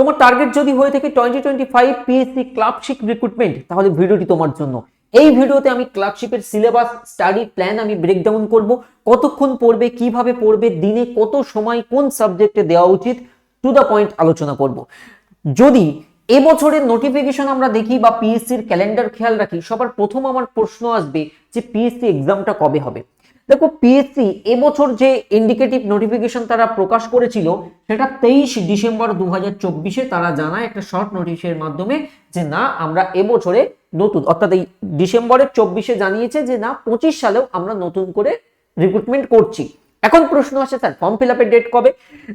তোমার টার্গেট যদি হয়ে থাকে twenty twenty five PSC clerkship recruitment তাহলে ভিডিওটি তোমার জন্য। এই ভিডিওতে আমি ক্লাবশিপের সিলেবাস স্টাডি প্ল্যান আমি ব্রেকডাউন করব, কতক্ষণ পড়বে, কীভাবে পড়বে, দিনে কত সময়, কোন সাবজেক্টে দেওয়া উচিত টু দ্য পয়েন্ট আলোচনা করব। যদি এবছরের নোটিফিকেশন আমরা দেখি বা পিএসসির ক্যালেন্ডার খেয়াল রাখি, সবার প্রথম আমার প্রশ্ন আসবে যে পিএসসি এক্সামটা কবে হবে। দেখো পিএসসি এবছর যে ইন্ডিকেটিভ নোটিফিকেশন তারা প্রকাশ করেছিল, সেটা তেইশ ডিসেম্বর দু হাজার চব্বিশে তারা জানায় একটা শর্ট নোটিশের মাধ্যমে যে না, আমরা এবছরে নতুন, অর্থাৎ এই ডিসেম্বরের চব্বিশে জানিয়েছে যে না, পঁচিশ সালেও আমরা নতুন করে রিক্রুটমেন্ট করছি। এখন প্রশ্ন আসে, স্যার ফর্ম ফিল আপের ডেট কবে?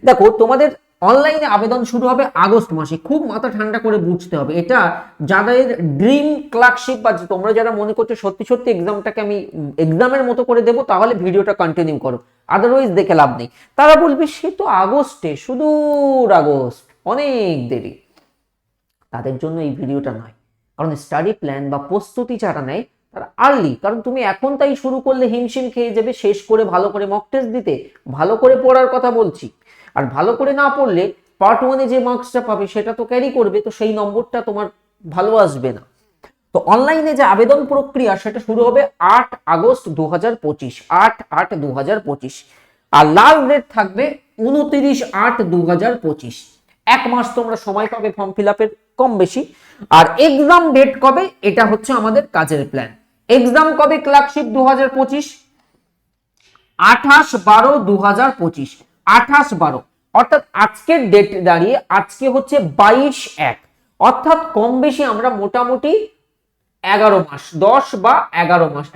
দেখো, তোমাদের অনলাইনে আবেদন শুরু হবে আগস্ট মাসে। খুব মাথা ঠান্ডা করে বুঝতে হবে। এটা যাদের ড্রিম ক্লার্কশিপ বা তোমরা যারা মনে করছ সত্যি সত্যি এক্সামটাকে আমি এক্সামের মতো করে দেবো, তাহলে ভিডিওটা কন্টিনিউ করো। আদারওয়াইজ দেখে লাভ নেই। তারা বলবে সে তো আগস্টে, সুদূর আগস্ট, অনেক দেরি। তাদের জন্য এই ভিডিওটা নয়। কারণ স্টাডি প্ল্যান বা প্রস্তুতি যারা নেয়, তারা আর্লি কারণ তুমি এখন তাই শুরু করলে হিমশিম খেয়ে যাবে, শেষ করে ভালো করে মক টেস্ট দিতে, ভালো করে পড়ার কথা বলছি। আর ভালো করে না পড়লে পার্ট ওয়ানে যে মার্কসটা পাবে, সেটা তো ক্যারি করবে, তো সেই নম্বরটা তোমার ভালো আসবে না। তো অনলাইনে যে আবেদন প্রক্রিয়া, সেটা শুরু হবে আট আগস্ট দু হাজার পঁচিশ, আট আট দু হাজার পঁচিশ। আর লাল ডেট থাকবে উনতিরিশ আট দু হাজার পঁচিশ। এক মাস তোমরা সময় পাবে ফর্ম ফিল আপের কম বেশি। আর এক্সাম ডেট কবে? এটা হচ্ছে আমাদের কাজের প্ল্যান এক্সাম কবে ক্লার্কশিপ দু হাজার পঁচিশ? আঠাশ বারো দু হাজার পঁচিশ। আঠাশ বারো। অর্থাৎ আজকের ডেট দাঁড়িয়ে আজকে হচ্ছে বাইশ এক। অর্থাৎ কম বেশি আমরা মোটামুটি এগারো মাস, দশ বা এগারো মাস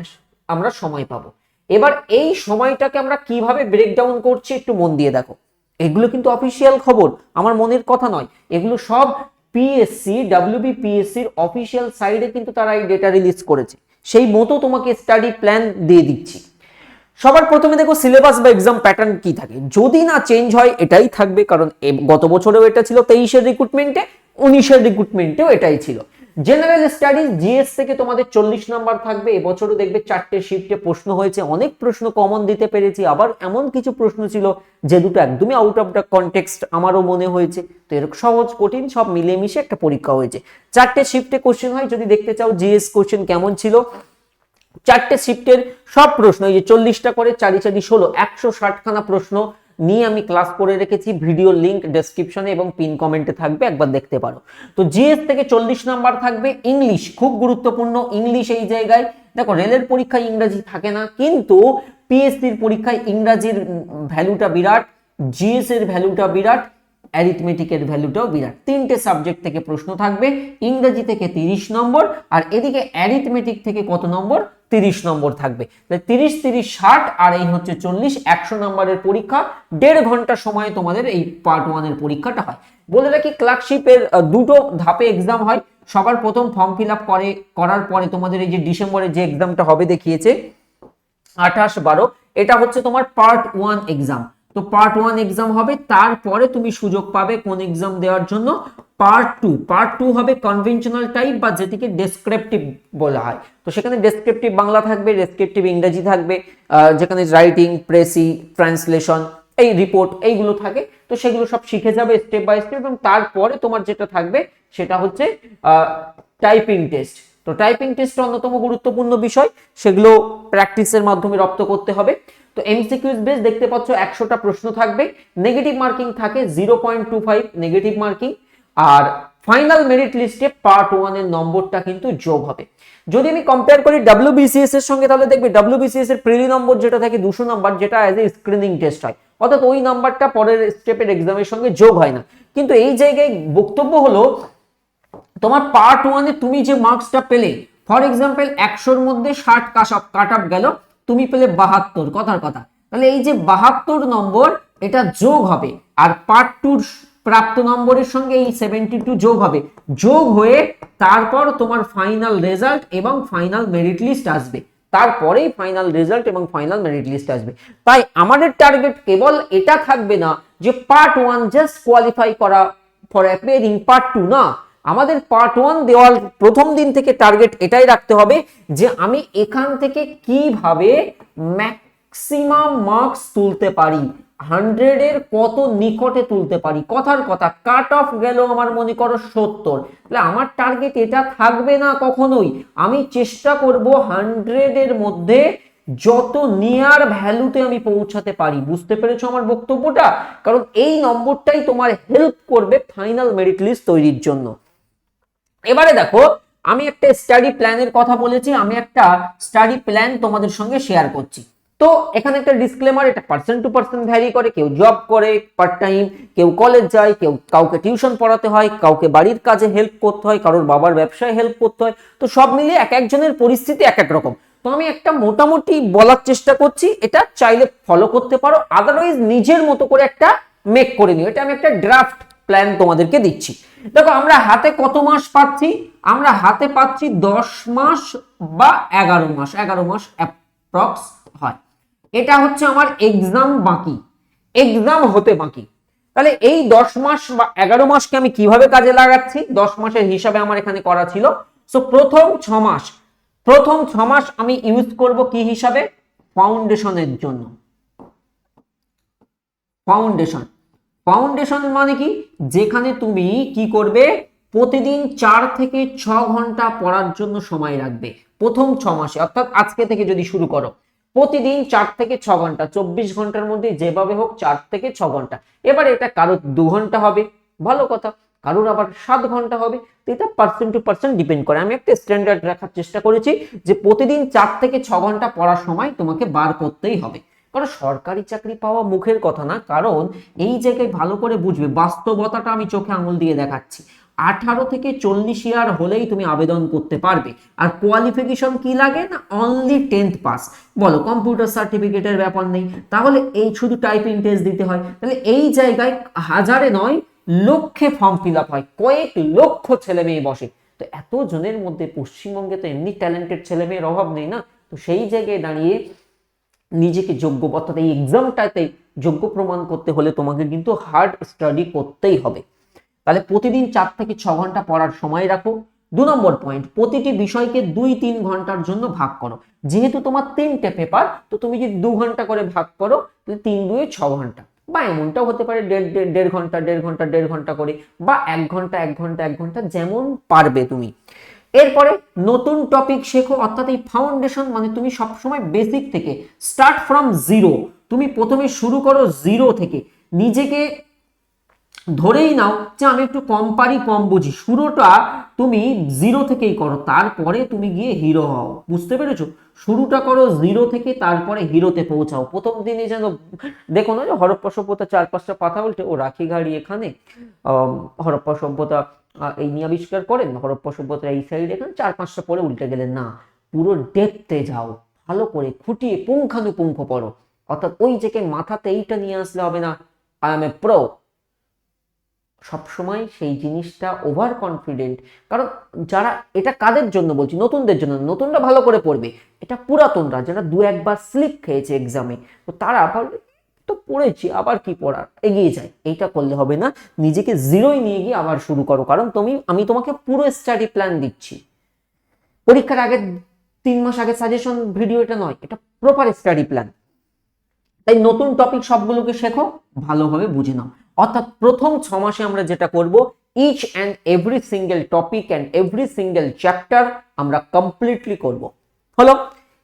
আমরা সময় পাবো। এবার এই সময়টাকে আমরা কীভাবে ব্রেকডাউন করছি একটু মন দিয়ে দেখো। এগুলো কিন্তু অফিসিয়াল খবর, আমার মনের কথা নয়। এগুলো সব পিএসসি ডাব্লিউবিপিএসসির অফিসিয়াল সাইডে কিন্তু তারা এই ডেটা রিলিজ করেছে। সেই মতো তোমাকে স্টাডি প্ল্যান দিয়ে দিচ্ছি। সবার প্রথমে দেখো সিলেবাস বা এক্সাম প্যাটার্ন কি থাকে? যদি না চেঞ্জ হয়, এটাই থাকবে। কারণ গত বছরেও এটা ছিল, তেইশের রিক্রুটমেন্টে উনিশের রিক্রুটমেন্টেও এটাই ছিল। জেনারেল স্টাডিজ জিএস থেকে তোমাদের চল্লিশ নাম্বার থাকবে। এবছরও দেখবে চারটে শিফটে প্রশ্ন হয়েছে। অনেক প্রশ্ন কমন দিতে পেরেছি। আবার এমন কিছু প্রশ্ন ছিল যে দুটো একদমই আউট অফ দ্য কনটেক্সট আমারও মনে হয়েছে। তো এরকম সহজ, কঠিন, সব মিলেমিশে একটা পরীক্ষা হয়েছে। চারটে শিফটে কোশ্চেন হয়। যদি দেখতে চাও জিএস কোশ্চেন কেমন ছিল? চারটে শিফটের সব প্রশ্ন, এই যে চল্লিশটা করে চারি চারি ষোলো, একশো ষাটখানা প্রশ্ন নিয়ে আমি ক্লাস করে রেখেছি। ভিডিও লিংক ডেসক্রিপশনে এবং পিন কমেন্টে থাকবে, একবার দেখতে পারো। তো জিএস থেকে চল্লিশ নাম্বার থাকবে ইংলিশ খুব গুরুত্বপূর্ণ। ইংলিশ এই জায়গায়, দেখো, রেলের পরীক্ষায় ইংরাজি থাকে না, কিন্তু পিএসসির পরীক্ষায় ইংরাজির ভ্যালুটা বিরাট জিএস এর ভ্যালুটা বিরাট অ্যারিথমেটিকের ভ্যালুটাও বিরাট। তিনটে সাবজেক্ট থেকে প্রশ্ন থাকবে, ইংরেজি থেকে তিরিশ নম্বর, আর এদিকে অ্যারিথমেটিক থেকে কত নম্বর? তিরিশ নম্বর থাকবে। তিরিশ তিরিশ, ষাট, আর এই হচ্ছে চল্লিশ, একশো নম্বরের পরীক্ষা। দেড় ঘণ্টা সময় তোমাদের এই পার্ট ওয়ানের পরীক্ষাটা হয়। বলে রাখি ক্লার্কশিপের দুটো ধাপে এক্সাম হয়। সবার প্রথম ফর্ম ফিল আপ করে, করার পরে তোমাদের এই যে ডিসেম্বরে যে এক্সামটা হবে দেখিয়েছে, আঠাশ, বারো, এটা হচ্ছে তোমার পার্ট ওয়ান এক্সাম তো পার্ট ওয়ান এক্সাম হবে, তারপরে তুমি সুযোগ পাবে কোন এক্সাম দেওয়ার জন্য। পার্ট টু পার্ট টু হবে কনভেনশনাল টাইপ বা যেটিকে ডেসক্রিপটিভ বলা হয়। তো সেখানে ডেসক্রিপটিভ বাংলা থাকবে ডেসক্রিপটিভ ইংরেজি থাকবে যেখানে রাইটিং প্রেসি ট্রান্সলেশন এই রিপোর্ট এইগুলো থাকে। তো সেগুলো সব শিখে যাবে স্টেপ বাই স্টেপ এবং তারপরে তোমার যেটা থাকবে সেটা হচ্ছে টাইপিং টেস্ট তো টাইপিং টেস্ট অন্যতম গুরুত্বপূর্ণ বিষয়। সেগুলো প্র্যাকটিসের মাধ্যমে রপ্ত করতে হবে। তো এমসিকিউজ বেস দেখতে পাচ্ছ একশোটা প্রশ্ন থাকবে। নেগেটিভ মার্কিং থাকে zero point two five negative marking আর ফাইনাল মেরিট লিস্টে পার্ট ওয়ানের নম্বরটা কিন্তু যোগ হবে। যদি আমি কম্পেয়ার করি ডাব্লিউবিসিএস এর সঙ্গে, তাহলে দেখবে ডাব্লিউবিসিএস এর প্রিলি নম্বর যেটা থাকে দুশো নাম্বার যেটা অ্যাজ এ স্ক্রিনিং টেস্ট হয়। অর্থাৎ ওই নাম্বারটা পরের স্টেপের এক্সামের সঙ্গে যোগ হয় না। কিন্তু এই জায়গায় বক্তব্য হলো, তোমার পার্ট ওয়ানে তুমি যে মার্কসটা পেলে ফর এক্সাম্পল একশোর মধ্যে ষাট কাট কাট আপ গেল তুমি পেলে বাহাত্তর, কথার কথা। তাহলে এই যে বাহাত্তর নম্বর, এটা যোগ হবে। আর পার্ট টুর প্রাপ্ত নম্বরের সঙ্গে এই সেভেন্টি টু যোগ হবে। যোগ হয়ে তারপর তোমার ফাইনাল রেজাল্ট এবং ফাইনাল মেরিট লিস্ট আসবে। তারপরেই ফাইনাল রেজাল্ট এবং ফাইনাল মেরিট লিস্ট আসবে। তাই আমাদের টার্গেট কেবল এটা থাকবে না যে পার্ট ওয়ান জাস্ট কোয়ালিফাই করা ফর অ্যাপিয়ারিং পার্ট টু না। আমাদের পার্ট ওয়ান দেওয়ার প্রথম দিন থেকে টার্গেট এটাই রাখতে হবে যে আমি এখান থেকে কীভাবে ম্যাক্সিমাম মার্কস তুলতে পারি হান্ড্রেডের কত নিকটে তুলতে পারি, কথার কথা কাট অফ গেল আমার, মনে করো, সত্তর। তাহলে আমার টার্গেট এটা থাকবে না কখনোই। আমি চেষ্টা করব হান্ড্রেডের মধ্যে যত নিয়ার ভ্যালুতে আমি পৌঁছাতে পারি। বুঝতে পেরেছ আমার বক্তব্যটা? কারণ এই নম্বরটাই তোমার হেল্প করবে ফাইনাল মেরিট লিস্ট তৈরির জন্য। এবারে দেখো, আমি একটা স্টাডি প্ল্যানের কথা বলেছি, আমি একটা স্টাডি প্ল্যান তোমাদের সঙ্গে শেয়ার করছি। তো এখানে একটা ডিসক্লেমার এটা পার্সন টু পার্সন ভ্যারি করে, কেউ জব করে পার্ট টাইম কেউ কলেজ যায়, কেউ কাউকে টিউশন পড়াতে হয়, কাউকে বাড়ির কাজে হেল্প করতে হয়, কারোর বাবার ব্যবসায় হেল্প করতে হয়, তো সব মিলিয়ে এক একজনের পরিস্থিতি এক এক রকম। তো আমি একটা মোটামুটি বলার চেষ্টা করছি, এটা চাইলে ফলো করতে পারো আদারওয়াইজ নিজের মতো করে একটা মেক করে নিও। এটা আমি একটা ড্রাফট প্ল্যান তোমাদেরকে দিচ্ছি। দেখো, আমরা হাতে কত মাস পাচ্ছি? আমরা হাতে পাচ্ছি দশ মাস বা এগারো মাস। এগারো মাস অ্যাপ্রক্স হয়। এটা হচ্ছে আমার এক্সাম বাকি। এক্সাম হতে বাকি। তাহলে এই দশ মাস বা এগারো মাসকে আমি কীভাবে কাজে লাগাচ্ছি? দশ মাসের হিসাবে আমার এখানে করা ছিল। সো প্রথম ছ মাস। প্রথম ছ মাস আমি ইউজ করব কি হিসাবে? ফাউন্ডেশনের জন্য। ফাউন্ডেশন ফাউন্ডেশন মানে কি? যেখানে তুমি কি করবে? প্রতিদিন চার থেকে ছ ঘণ্টা পড়ার জন্য সময় রাখবে। প্রথম ছ মাসে, অর্থাৎ আজকে থেকে যদি শুরু করো, প্রতিদিন চার থেকে ছ ঘণ্টা, চব্বিশ ঘণ্টার মধ্যে যেভাবে হোক চার থেকে ছ ঘণ্টা। এবার এটা কারোর দু ঘণ্টা হবে, ভালো কথা। কারোর আবার সাত ঘণ্টা হবে, তো এটা পার্সন টু পার্সন ডিপেন্ড করে। আমি একটা স্ট্যান্ডার্ড রাখার চেষ্টা করেছি যে প্রতিদিন চার থেকে ছ ঘণ্টা পড়ার সময় তোমাকে বার করতেই হবে। কারণ সরকারি চাকরি পাওয়া মুখের কথা না, কারণ এই জায়গায় ভালো করে বুঝবে, বাস্তবতাটা আমি চোখে আঙুল দিয়ে দেখাচ্ছি। আঠারো থেকে চল্লিশ ইয়ার হলেই তুমি আবেদন করতে পারবে। আর কোয়ালিফিকেশন কি লাগে না? অনলি টেন্থ পাস বলো কম্পিউটার সার্টিফিকেটের ব্যাপার নেই। তাহলে এই শুধু টাইপিং টেস্ট দিতে হয়। তাহলে এই জায়গায় হাজারে নয়, লক্ষে ফর্ম ফিল আপ হয়। কয়েক লক্ষ ছেলে মেয়ে বসে। তো এত জনের মধ্যে পশ্চিমবঙ্গে তো এমনি ট্যালেন্টেড ছেলে মেয়ের অভাব নেই না? তো সেই জায়গায় দাঁড়িয়ে নিজেকে যোগ্য, অর্থাৎ এই এক্সামটাতে যোগ্য প্রমাণ করতে হলে তোমাকে কিন্তু হার্ড স্টাডি করতেই হবে। তাহলে প্রতিদিন চার থেকে ছ ঘণ্টা পড়ার সময় রাখো। দু নম্বর পয়েন্ট প্রতিটি বিষয়কে দুই তিন ঘণ্টার জন্য ভাগ করো। যেহেতু তোমার তিনটে পেপার তো তুমি যদি দু ঘণ্টা করে ভাগ করো, তাহলে তিন দুয়ে ছ ঘণ্টা। বা এমনটাও হতে পারে দেড় দেড় ঘণ্টা দেড় ঘণ্টা দেড় ঘণ্টা করে, বা এক ঘণ্টা এক ঘণ্টা এক ঘণ্টা যেমন পারবে তুমি। এরপরে নতুন টপিক শেখো, অর্থাৎ এই ফাউন্ডেশন মানে তুমি সবসময় বেসিক থেকে স্টার্ট ফ্রম জিরো তুমি প্রথমে শুরু করো জিরো থেকে। নিজেকে ধরেই নাও যে আমি একটু কম পারি, কম বুঝি। শুরুটা তুমি জিরো থেকেই করো, তারপরে তুমি গিয়ে হিরো হও। বুঝতে পেরেছ? শুরুটা করো জিরো থেকে, তারপরে হিরোতে পৌঁছাও। প্রথম দিনে যেন, দেখো না যে হরপ্পা সভ্যতা চার পাঁচটা পাতা উল্টে, ও রাখি গাড়ি এখানে হরপ্পা সভ্যতা এই নিয়ে আবিষ্কার করেন হরপ্পা সভ্যতা এই সাইড এখানে চার পাঁচটা পরে উল্টে গেলেন, না, পুরো ডেপতে যাও, ভালো করে খুঁটিয়ে পুঙ্খানুপুঙ্খ পড়ো অর্থাৎ ওই জায়গায় মাথাতে এইটা নিয়ে আসলে হবে না। আই এম এ প্রো সবসময় সেই জিনিসটা ওভার কনফিডেন্ট কারণ যারা, এটা কাদের জন্য বলছি? নতুনদের জন্য নতুনরা ভালো করে পড়বে। এটা পুরাতনরা, যারা দু একবার স্লিপ খেয়েছে এক্সামে তো তারা তো পড়েছি, আবার কি পড়ার? এগিয়ে যায় এইটা করলে হবে না। নিজেকে জিরোই নিয়ে গিয়ে আবার শুরু করো। কারণ তুমি, আমি তোমাকে পুরো স্টাডি প্ল্যান দিচ্ছি। পরীক্ষার আগে তিন মাস আগে সাজেশন ভিডিও এটা নয়, এটা প্রপার স্টাডি প্ল্যান তাই নতুন টপিক সবগুলোকে শেখো, ভালোভাবে বুঝে নাও। অর্থাৎ প্রথম ছ মাসে আমরা যেটা করব each and every single topic and every single chapter আমরা কমপ্লিটলি করব। হলো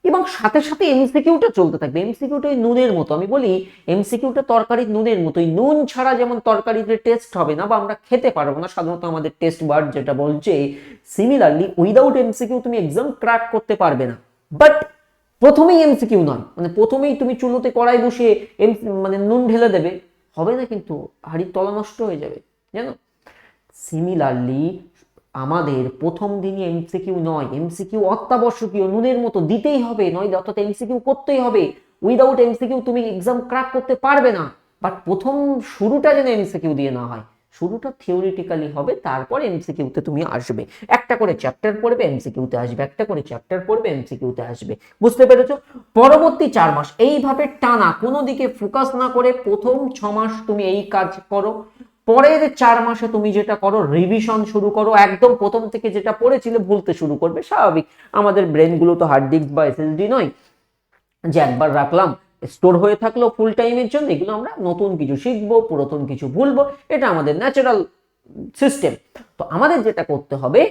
এবং সাথে সাথে এমসিকিউটা চলতে থাকবে। এমসিকিউটা ওই নুনের মতো। আমি বলি এমসিকিউটা তরকারির নুনের মতো। ওই নুন ছাড়া যেমন তরকারিতে টেস্ট হবে না বা আমরা খেতে পারব না, সাধারণত আমাদের টেস্ট বার্ড যেটা বলছে সিমিলারলি উইদাউট এমসিকিউ তুমি এক্সাম ক্র্যাক করতে পারবে না। বাট প্রথমেই এমসিকিউ নয়। মানে প্রথমেই তুমি চুলোতে কড়াই বসিয়ে এম মানে নুন ঢেলে দেবে। হবে না কিন্তু, হাড়ির তলা নষ্ট হয়ে যাবে। জানো? সিমিলারলি আমাদের প্রথম দিনই এমসিকিউ নয় এমসিকিউ অত্যাবশ্যকীয়, নুনের মতো দিতেই হবে নয় অর্থাৎ এমসিকিউ করতেই হবে। উইদাউট এমসিকিউ তুমি এক্সাম ক্র্যাক করতে পারবে না। বাট প্রথম শুরুটা যেন এমসিকিউ দিয়ে না হয়। শুরুটা থিওরিটিক্যালি হবে, তারপর এমসিকিউতে তুমি আসবে। একটা করে চ্যাপ্টার পড়বে এমসিকিউতে আসবে। একটা করে চ্যাপ্টার পড়বে এমসিকিউতে আসবে। বুঝতে পেরেছ? পরবর্তী চার মাস, এইভাবে টানা, কোনো দিকে ফোকাস না করে প্রথম ছ মাস তুমি এই কাজ করো। পরের চার মাসে তুমি যেটা করো রিভিশন শুরু করো, একদম প্রথম থেকে যেটা পড়েছিলে ভুলতে শুরু করবে, স্বাভাবিক। আমাদের ব্রেনগুলো তো হার্ড ডিস্ক বা এসএসডি নয়। যে একবার রাখলাম স্টোর হয়ে থাকল ফুল টাইমের জন্য, এগুলো আমরা নতুন কিছু শিখব, পুরাতন কিছু ভুলবো, এটা আমাদের ন্যাচারাল সিস্টেম তো আমাদের যেটা করতে হবে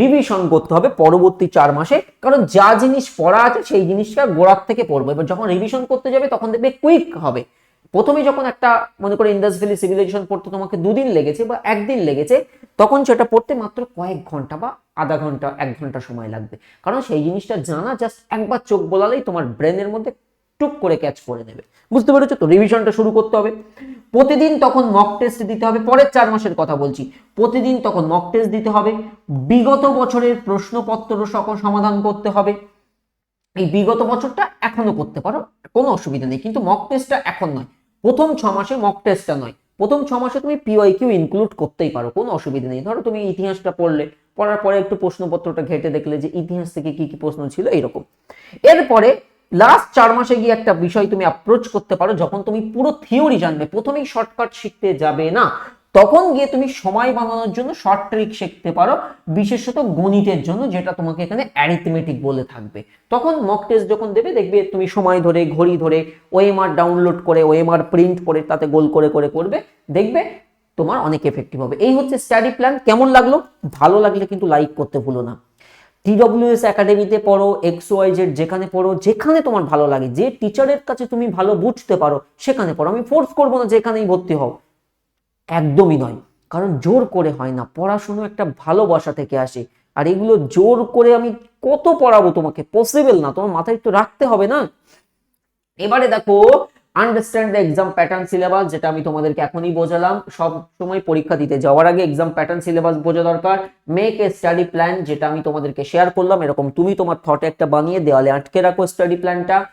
রিভিশন করতে হবে পরবর্তী চার মাসে, কারণ যা জিনিস পড়া আছে সেই জিনিসটা গোড়ার থেকে পড়ব। এবার যখন রিভিশন করতে যাবে, তখন দেখবে কুইক হবে। প্রথমে যখন একটা, মনে করে ইন্দাস ভ্যালি সিভিলাইজেশন পড়তে, তোমাকে দুদিন লেগেছে বা একদিন লেগেছে, তখন সেটা পড়তে মাত্র কয়েক ঘণ্টা বা আধা ঘণ্টা, এক ঘণ্টা সময় লাগবে। কারণ সেই জিনিসটা জানা জাস্ট একবার চোখ বোলালেই তোমার ব্রেনের মধ্যে টুক করে ক্যাচ করে নেবে। বুঝতে পেরেছ তো? রিভিশনটা শুরু করতে হবে। প্রতিদিন তখন মক টেস্ট দিতে হবে। পরের চার মাসের কথা বলছি। প্রতিদিন তখন মক টেস্ট দিতে হবে। বিগত বছরের প্রশ্নপত্র সকল সমাধান করতে হবে। এই বিগত বছরটা এখনও করতে পারো, কোনো অসুবিধা নেই। কিন্তু মক টেস্টটা এখন নয়। প্রথম ছ মাসে মক টেস্টটা নয়। প্রথম ছ মাসে তুমি পিওয়াই কিউ ইনক্লুড করতেই পারো, কোনো অসুবিধা নেই। ধরো তুমি ইতিহাসটা পড়লে, পড়ার পরে একটু প্রশ্নপত্রটা ঘেটে দেখলে যে ইতিহাস থেকে কি কি প্রশ্ন ছিল এরকম এরপরে লাস্ট চার মাসে গিয়ে একটা বিষয় তুমি অ্যাপ্রোচ করতে পারো, যখন তুমি পুরো থিওরি জানবে, প্রথমেই শর্টকাট শিখতে যাবে না। তখন গিয়ে তুমি সময় বানানোর জন্য শর্ট ট্রিক শিখতে পারো, বিশেষত গণিতের জন্য, যেটা তোমাকে এখানে অ্যারিথমেটিক বলে থাকবে। তখন মক টেস্ট যখন দেবে, দেখবে তুমি সময় ধরে, ঘড়ি ধরে ওএমআর ডাউনলোড করে ওএমআর প্রিন্ট করে, তাতে গোল করে করে করবে। দেখবে তোমার অনেক এফেক্টিভ হবে। এই হচ্ছে স্টাডি প্ল্যান কেমন লাগল? ভালো লাগলে কিন্তু লাইক করতে ভুলো না। টিডব্লিউএস একাডেমিতে পড়ো এক্স ওয়াই জেড যেখানে পড়ো, যেখানে তোমার ভালো লাগে। যে টিচারের কাছে তুমি ভালো বুঝতে পারো, সেখানে পড়ো। আমি ফোর্স করব না যেখানেই ভর্তি হও। একদমই নয়। কারণ জোর করে হয় না। পড়াশুনো একটা ভালোবাসা থেকে আসে। আর এগুলো জোর করে আমি কত পড়াবো তোমাকে? পসিবল না। তোমার মাথায় একটু রাখতে হবে না? এবারে দেখো understand the exam pattern syllabus যেটা আমি তোমাদেরকে এখনই বোঝালাম। সব সময় পরীক্ষা দিতে যাওয়ার আগে এক্সাম প্যাটার্ন সিলেবাস বোঝা দরকার। মেক এ স্টাডি প্ল্যান যেটা আমি তোমাদেরকে শেয়ার করলাম। এরকম তুমি তোমার থটে একটা বানিয়ে দেওয়ালে আটকে রাখো স্টাডি প্ল্যানটা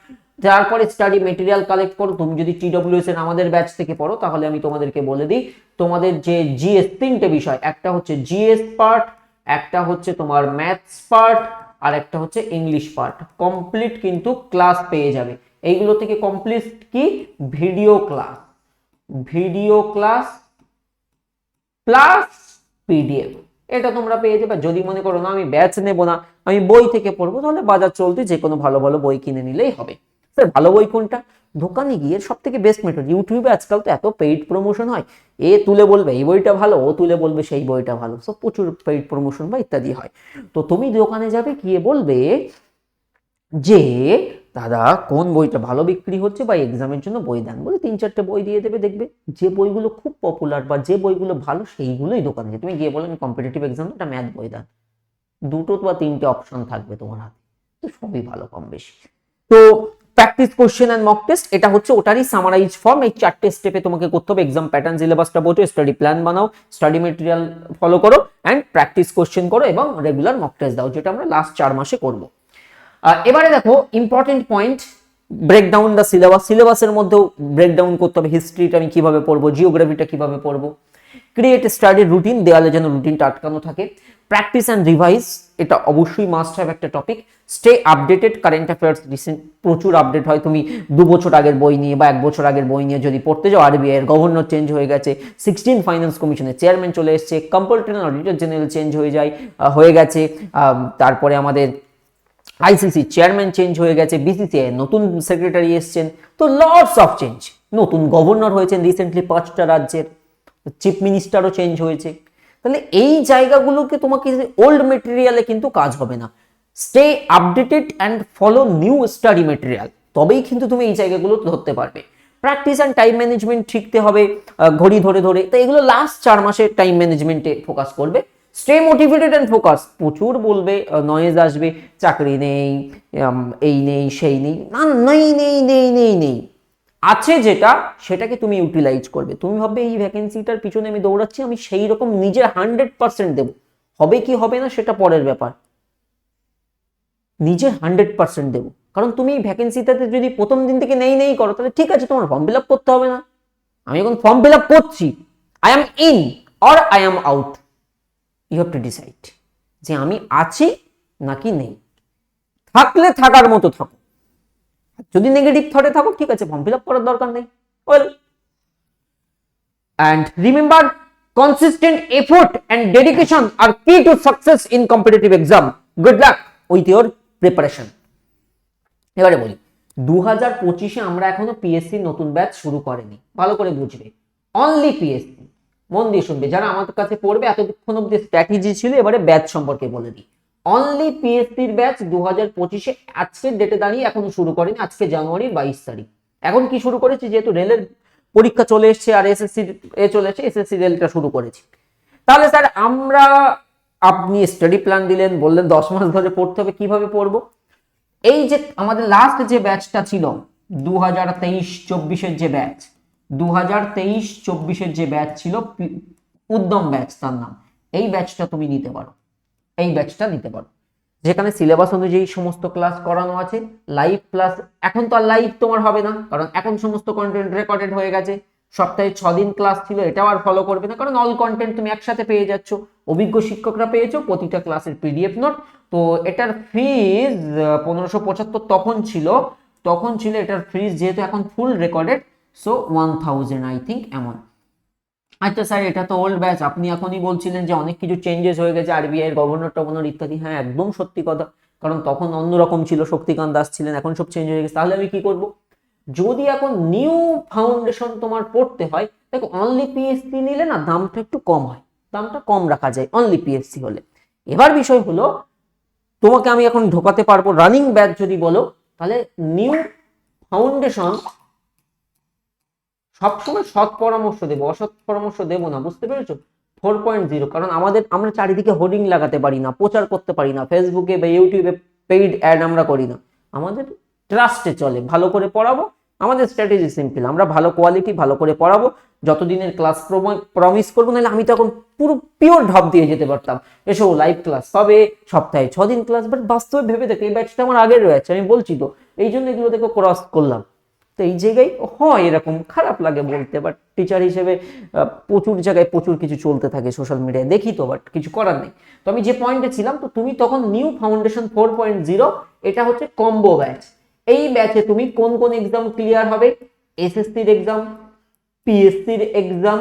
তারপরে স্টাডি মেটেরিয়াল কালেক্ট করো, তুমি যদি টিডব্লিউএস এর আমাদের ব্যাচ থেকে পড়ো, তাহলে আমি তোমাদেরকে বলে দিই, তোমাদের যে জিএস তিনটে বিষয়, একটা হচ্ছে জিএস পার্ট একটা হচ্ছে তোমার ম্যাথস পার্ট আর একটা হচ্ছে ইংলিশ পার্ট কমপ্লিট কিন্তু ক্লাস পেয়ে যাবে। এইগুলো থেকে কমপ্লিট কি? Video class video class plus PDF এটা তোমরা পেয়ে যাবে। যদি মনে করো, না, আমি ব্যাচ নেব না, আমি বই থেকে পড়ব, তাহলে বাজার চলতে যে কোনো ভালো ভালো বই কিনে নিলেই হবে। ভালো বই কোনটা? দোকানে গিয়ে সব থেকে বেস্ট মেথড ইউটিউবে আজকাল তো এত পেইড প্রমোশন হয়। এ তুলে বলবে, এই বইটা ভালো। ও তুলে বলবে, সেই বইটা ভালো। সব প্রচুর পেইড প্রমোশন বা ইত্যাদি হয়। তো তুমি দোকানে যাবে, গিয়ে বলবে যে, দাদা, কোন বইটা ভালো বিক্রি হচ্ছে বা এক্সামের জন্য বই দেন? বলে তিন চারটে বই দিয়ে দেবে, দেখবে। যে বইগুলো খুব পপুলার বা যে বইগুলো ভালো, সেইগুলোই দোকানে তুমি গিয়ে বলো, আমি কম্পিটিটিভ এক্সাম একটা ম্যাথ বই দেন। দুটো বা তিনটে অপশন থাকবে তোমার হাতে। তো সবই ভালো, কম বেশি। তো practice question and mock test এটা হচ্ছে ওটারই সামারাইজ ফর্ম এই চারটে স্টেপে তোমাকে করতে হবে। এক্সাম প্যাটার্ন সিলেবাসটা বোঝো স্টাডি প্ল্যান বানাও স্টাডি মেটেরিয়াল ফলো করো অ্যান্ড প্র্যাকটিস কোশ্চেন করো এবং রেগুলার মক টেস্ট দাও, যেটা আমরা লাস্ট চার মাসে করব। এবারে দেখো important point breakdown the syllabus সিলেবাসের মধ্যেও ব্রেকডাউন করতে হবে। হিস্ট্রিটা আমি কীভাবে পড়ব? জিওগ্রাফিটা কীভাবে পড়ব? ক্রিয়েট স্টাডি রুটিন দেওয়ালে যেন রুটিনটা আটকানো থাকে। প্র্যাকটিস অ্যান্ড রিভাইজ এটা অবশ্যই মাস্ট হ্যাভ একটা topic stay updated current affairs recent প্রচুর আপডেট হয়। তুমি দু বছর আগের বই নিয়ে বা এক বছর আগের বই নিয়ে যদি পড়তে যাও আরবিআই এর গভর্নর চেঞ্জ হয়ে গেছে সিক্সটিন ফাইন্যান্স কমিশনের চেয়ারম্যান চলে এসেছে কম্পালটরি অডিটর জেনারেল চেঞ্জ হয়ে যায় হয়ে গেছে তারপরে আমাদের আইসিসি চেয়ারম্যান চেঞ্জ হয়ে গেছে বিসিসিআই নতুন সেক্রেটারি এসছেন। তো লটস অফ চেঞ্জ নতুন গভর্নর হয়েছেন রিসেন্টলি পাঁচটা রাজ্যের। চিফ মিনিস্টারও চেঞ্জ হয়েছে। তাহলে এই জায়গাগুলোকে তোমাকে ওল্ড মেটেরিয়ালে কিন্তু কাজ হবে না। Stay updated and follow new study material তবেই কিন্তু তুমি এই জায়গাগুলো ধরতে পারবে। প্র্যাকটিস অ্যান্ড টাইম ম্যানেজমেন্ট শিখতে হবে ঘড়ি ধরে ধরে। তো এগুলো লাস্ট চার মাসে টাইম ম্যানেজমেন্টে ফোকাস করবে। স্টে মোটিভেটেড অ্যান্ড ফোকাস প্রচুর বলবে নয়েজ আসবে, চাকরি নেই এই নেই, সেই নেই, না, নেই নেই নেই নেই নেই। আছে যেটা, সেটাকে তুমি ইউটিলাইজ করবে। তুমি ভাববে, এই ভ্যাকেন্সিটার পিছনে আমি দৌড়াচ্ছি, আমি সেই রকম নিজের হান্ড্রেড পার্সেন্ট দেবো। হবে কি হবে না, সেটা পরের ব্যাপার। নিজের হান্ড্রেড পার্সেন্ট দেবো। কারণ তুমি এই ভ্যাকেন্সিটাতে যদি প্রথম দিন থেকে নেই নেই করো, তাহলে ঠিক আছে, তোমার ফর্ম ফিল আপ করতে হবে না। আমি এখন ফর্ম ফিল আপ করছি। I am in or I am out you have to decide যে আমি আছি নাকি নেই। থাকলে থাকার মতো থাকো। যদি নেগেটিভ থটে থাকো, ঠিক আছে ফর্ম ফিল আপ করার দরকার নেই। Well and remember consistent effort and dedication are key to success in competitive exam good luck with your preparation এবারে বলি দু হাজার পঁচিশে আমরা এখনও পিএসসি নতুন ব্যাচ শুরু করেনি। ভালো করে বুঝবে। অনলি পিএসসি মন দিয়ে শুনবে। যারা আমাদের কাছে পড়বে, এতক্ষণ অব্দি স্ট্র্যাটেজি ছিল, এবারে ব্যাচ সম্পর্কে বলে দিই। অনলি পিএসসির ব্যাচ দু হাজার পঁচিশে আজকের ডেটে দাঁড়িয়ে এখন শুরু করেনি আজকে জানুয়ারির বাইশ তারিখ। এখন কি শুরু করেছি? যেহেতু রেলের পরীক্ষা চলে এসছে আর এসএসসি এ চলে এসছে এসএসসি রেলটা শুরু করেছি। তাহলে স্যার, আমরা আপনি স্টাডি প্ল্যান দিলেন, বললেন দশ মাস ধরে পড়তে হবে, কীভাবে পড়ব? এই যে আমাদের লাস্ট যে ব্যাচটা ছিল দু হাজার তেইশ চব্বিশের যে ব্যাচ দু হাজার তেইশ চব্বিশের যে ব্যাচ ছিল উদ্যম ব্যাচ তার নাম, এই ব্যাচটা তুমি নিতে পারো। এই ব্যাচটা নিতে পারো। যেখানে সিলেবাস অনুযায়ী সমস্ত ক্লাস করানো আছে লাইভ ক্লাস এখন তো আর লাইভ তোমার হবে না, কারণ এখন সমস্ত কন্টেন্ট রেকর্ডেড হয়ে গেছে। সপ্তাহে ছ দিন ক্লাস ছিল, এটাও আর ফলো করবে না, কারণ অল কন্টেন্ট তুমি একসাথে পেয়ে যাচ্ছ। অভিজ্ঞ শিক্ষকরা পেয়েছ, প্রতিটা ক্লাসের পিডিএফ নোট তো এটার ফিজ পনেরোশো পঁচাত্তর তখন ছিল তখন ছিল এটার ফিজ যেহেতু এখন full recorded so one thousand I think এমন আচ্ছা স্যার, এটা তো ওল্ড ব্যাচ আপনি এখনই বলছিলেন যে অনেক কিছু চেঞ্জেস হয়ে গেছে আরবিআই এর গভর্নর টভর্নর ইত্যাদি। হ্যাঁ একদম সত্যি কথা। কারণ তখন অন্যরকম ছিল, শক্তিকান্ত দাস ছিলেন, এখন সব চেঞ্জ হয়ে গেছে। তাহলে আমি কি করব? যদি এখন নিউ ফাউন্ডেশন তোমার পড়তে হয়, দেখো অনলি পিএসসি নিলে না দামটা একটু কম হয়। দামটা কম রাখা যায় অনলি পিএসসি হলে। এবার বিষয় হলো, তোমাকে আমি এখন ঢোকাতে পারব। রানিং ব্যাচ যদি বলো, তাহলে নিউ ফাউন্ডেশন সবসময় সৎ পরামর্শ দেবো, অসৎ পরামর্শ দেবো না, বুঝতে পেরেছ? ফোর পয়েন্ট জিরো কারণ আমাদের, আমরা চারিদিকে হোর্ডিং লাগাতে পারি না, প্রচার করতে পারি না ফেসবুকে বা ইউটিউবে পেইড অ্যাড আমরা করি না। আমাদের ট্রাস্টে চলে, ভালো করে পড়াবো, আমাদের স্ট্র্যাটেজি সিম্পল আমরা ভালো কোয়ালিটি ভালো করে পড়াবো, যতদিনের ক্লাস প্রমিস করব, নাহলে আমি তখন পুরো পিওর ঢপ দিয়ে যেতে পারতাম। এসো লাইভ ক্লাস হবে সপ্তাহে ছদিন ক্লাস বাট বাস্তবে ভেবে দেখো, এই ব্যাচটা আমার আগের রয়েছে আমি বলছি তো, এই জন্য এগুলো দেখো ক্রস করলাম। তো এই জায়গায় হয় এরকম, খারাপ লাগে বলতে বাট টিচার হিসেবে প্রচুর জায়গায় প্রচুর কিছু চলতে থাকে সোশ্যাল মিডিয়ায় দেখি তো বাট কিছু করার নেই। তো আমি যে পয়েন্টে ছিলাম, তো তুমি তখন new foundation four point zero এটা হচ্ছে কম্বো ব্যাচ এই ব্যাচে তুমি কোন কোন এক্সাম ক্লিয়ার হবে? এসএসসির এক্সাম পিএসসির এক্সাম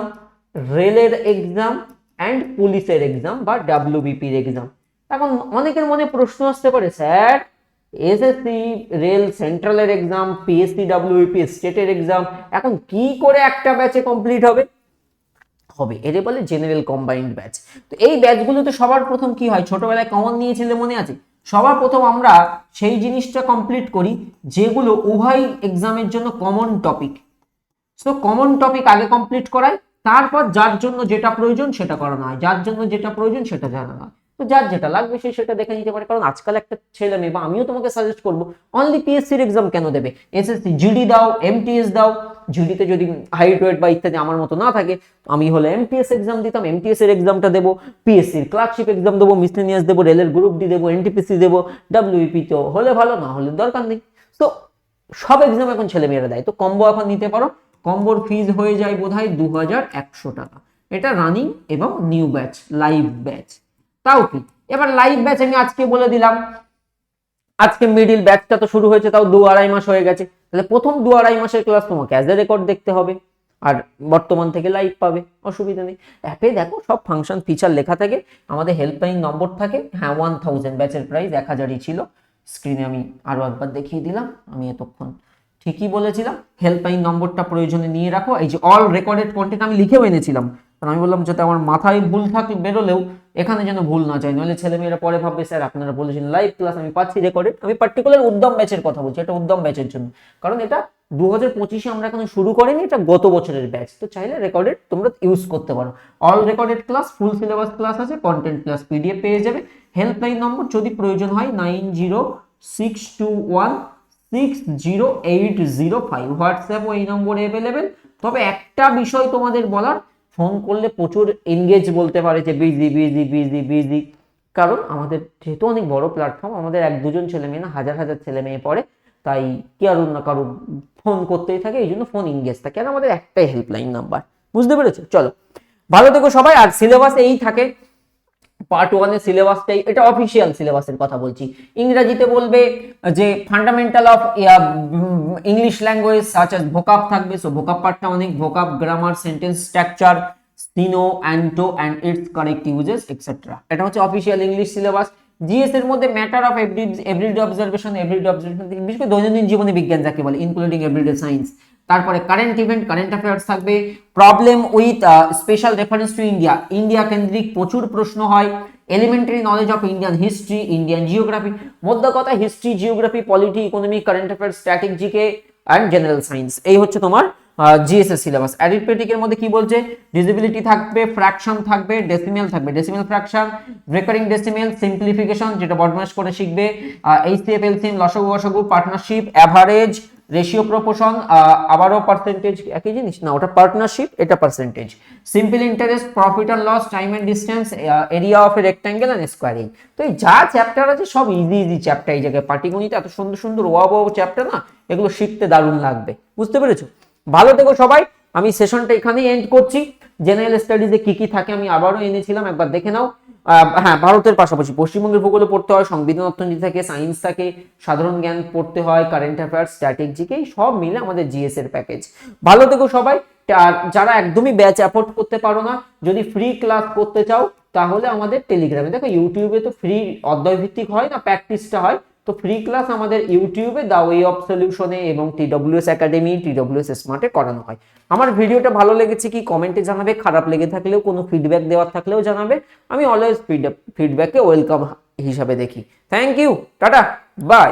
রেলের এক্সাম অ্যান্ড পুলিশের এক্সাম বা ডাব্লিউবিপির এক্সাম এখন অনেকের মনে প্রশ্ন আসতে পারে, স্যার এসএসসি রেল সেন্ট্রালের এক্সাম পিএসসি ডাব্লিউপি স্টেটের এক্সাম এখন কি করে একটা ব্যাচে কমপ্লিট হবে? হবে এদের বলে জেনারেল কম্বাইন্ড ব্যাচ তো এই ব্যাচগুলোতে সবার প্রথম কি হয়? ছোটবেলায় কমন নিয়েছিলে মনে আছে? সবার প্রথম আমরা সেই জিনিসটা কমপ্লিট করি, যেগুলো উভয় এক্সামের জন্য common topic so common topic আগে কমপ্লিট করাই, তারপর যার জন্য যেটা প্রয়োজন সেটা করানো হয়। যার জন্য যেটা প্রয়োজন সেটা জানানো হয়। তো যার যেটা লাগবে সে সেটা দেখে নিতে পারে। কারণ আজকাল একটা ছেলে মেয়ে, বা আমিও তোমাকে সাজেস্ট করব অনলি পিএসসির এক্সাম কেন দেবে? এসএসসি জিডি দাও এমটিএস দাও জিডিতে যদি হাইট ওয়েট বা ইত্যাদি আমার মতো না থাকে, আমি হলে এমটিএস এক্সাম দিতাম এমটিএস এর এক্সামটা দেবো পিএসসির ক্লার্কশিপ এক্সাম দেবো মিসলেনিয়াস দেবো রেলের গ্রুপ ডি দেবো এনটিপিসি দেবো ডাব্লিউপি তো হলে ভালো, না হলে দরকার নেই। তো সব এক্সাম এখন ছেলে মেয়েরা দেয়। তো কম্বো এখন নিতে পারো। কম্বোর ফিজ হয়ে যায় বোধ হয় দু হাজার একশো টাকা। এটা রানিং এবং নিউ ব্যাচ লাইভ ব্যাচ তাও কি? এবার লাইভ ব্যাচ আমি আজকে বলে দিলাম। আজকে মিডিল ব্যাচটা তো শুরু হয়েছে, তাও দু আড়াই মাস হয়ে গেছে। তাহলে প্রথম দু আড়াই মাসের ক্লাস তোমাকে অ্যাজ এ রেকর্ড দেখতে হবে, আর বর্তমান থেকে লাইভ পাবে, অসুবিধা নেই। অ্যাপে দেখো, সব ফাংশন ফিচার লেখা থাকে, আমাদের হেল্পলাইন নম্বর থাকে। হ্যাঁ ওয়ান থাউজেন্ড ব্যাচের প্রাইস এক হাজারই ছিল। স্ক্রিনে আমি আরও একবার দেখিয়ে দিলাম, আমি এতক্ষণ ঠিকই বলেছিলাম। হেল্পলাইন নম্বরটা প্রয়োজনে নিয়ে রাখো। এই যে অল রেকর্ডেড কন্টেন্ট আমি লিখেও এনেছিলাম। কারণ আমি বললাম, যাতে আমার মাথায় ভুল থাকলে বেরোলেও এখানে যেন ভুল না যায় নইলে ছেলেমেয়েরা পরে ভাববে, স্যার, আপনারা বলেছেন লাইভ ক্লাস আমি পাচ্ছি রেকর্ডেড আমি পার্টিকুলার উদ্যম ব্যাচের কথা বলছি, এটা উদ্যম ব্যাচের জন্য। কারণ এটা দু হাজার পঁচিশে আমরা এখন শুরু করিনি, এটা গত বছরের ব্যাচ তো চাইলে রেকর্ডেড তোমরা ইউজ করতে পারো। All recorded class full syllabus class আছে কন্টেন্ট ক্লাস পিডিএফ পেয়ে যাবে। হেল্পলাইন নম্বর যদি প্রয়োজন হয় nine zero six two one six zero eight zero five হোয়াটসঅ্যাপও এই নম্বরে অ্যাভেলেবেল তবে একটা বিষয় তোমাদের বলার ফোন করলে প্রচুর এনগেজ বলতে পারে যে বিজি বিজি বিজি বিজি কারণ আমাদের যেহেতু অনেক বড় প্ল্যাটফর্ম আমাদের এক দুজন ছেলে মেয়ে না, হাজার হাজার ছেলে মেয়ে পড়ে। তাই কি আর না কারও ফোন করতেই থাকে এই জন্য ফোন ইনগেজ থাকে। আর আমাদের একটাই হেল্পলাইন নাম্বার বুঝতে পেরেছ? চলো। ভালো থেকো সবাই, আর সিলেবাস এই থাকে। পার্ট ওয়ানের সিলেবাসটাই এটা অফিসিয়াল সিলেবাসের কথা বলছি। ইংরেজিতে বলবে যে fundamental of English language such as vocab থাকবে। সো ভোকাপ পার্টটা অনেক। Vocab grammar sentence structure সিনো অ্যান্টো and it's correct usages extra এটা হচ্ছে অফিসিয়াল ইংলিশ সিলেবাস জিএস এর মধ্যে matter of everyday observation everyday observation বিশেষ করে দৈনন্দিন জীবনে বিজ্ঞান যাকে বলে ইনক্লুডিং এভরিডে সায়েন্স তারপরে কারেন্ট ইভেন্ট কারেন্ট অ্যাফেয়ার্স থাকবে। Problem with special reference to India India কেন্দ্রিক প্রচুর প্রশ্ন হয়। Elementary knowledge of Indian history Indian geography মধ্যে কথা history geography polity economy current affairs static GK and general science এই হচ্ছে তোমার জিএসএস সিলেবাস অ্যারিথমেটিকের মধ্যে কি বলছে? ডিজিবিলিটি থাকবে ফ্র্যাকশন থাকবে ডেসিমেল থাকবে। Decimal fraction recurring decimal simplification যেটা বদমাস করে শিখবে। এইচসিএফ এলসিএম লসগু অসগু পার্টনারশিপ অ্যাভারেজ রেশিও প্রপোর্শন আবারও পার্সেন্টেজ একই জিনিস? না, ওটা পার্টনারশিপ এটা percentage simple interest profit and loss time and distance area of a rectangle and squaring তো এই যা চ্যাপ্টার আছে, সব ইজি ইজি চ্যাপ্টার এই জায়গায়। পাটিগণিত এত সুন্দর সুন্দর ওয়াব চ্যাপ্টার না, এগুলো শিখতে দারুণ লাগবে। বুঝতে পেরেছ? ভালো থেকো সবাই। আমি সেশনটা এখানেই এন্ড করছি। জেনারেল স্টাডিজে কি কি থাকে আমি আবারও এনেছিলাম, একবার দেখে নাও। হ্যাঁ ভারতের পাশাপাশি পশ্চিমবঙ্গের ভূগোলে পড়তে হয়, সংবিধান, অর্থনীতি থাকে সায়েন্স থাকে, সাধারণ জ্ঞান পড়তে হয় কারেন্ট অ্যাফেয়ার্স স্ট্র্যাটেজিকে সব মিলে আমাদের জিএস এর প্যাকেজ ভালো থেকো সবাই আর যারা একদমই ব্যাচ অ্যাফোর্ড করতে পারো না, যদি ফ্রি ক্লাস করতে চাও, তাহলে আমাদের টেলিগ্রামে দেখো ইউটিউবে তো ফ্রি অধ্যয় ভিত্তিক হয় না প্র্যাকটিসটা হয় তো ফ্রি ক্লাস আমাদের ইউটিউবে দা ওয়ে অফ সলিউশনে এবং টি টিডব্লিউএস একাডেমি টিডব্লিউএস স্মার্টে করানো হয়। আমার ভিডিওটা ভালো লেগেছে কি কমেন্টে জানাবে, খারাপ লেগে থাকলেও, কোনো ফিডব্যাক দেওয়ার থাকলেও জানাবে। আমি অলওয়েজ ফিডব্যাককে ওয়েলকাম হিসাবে দেখি। Thank you tata bye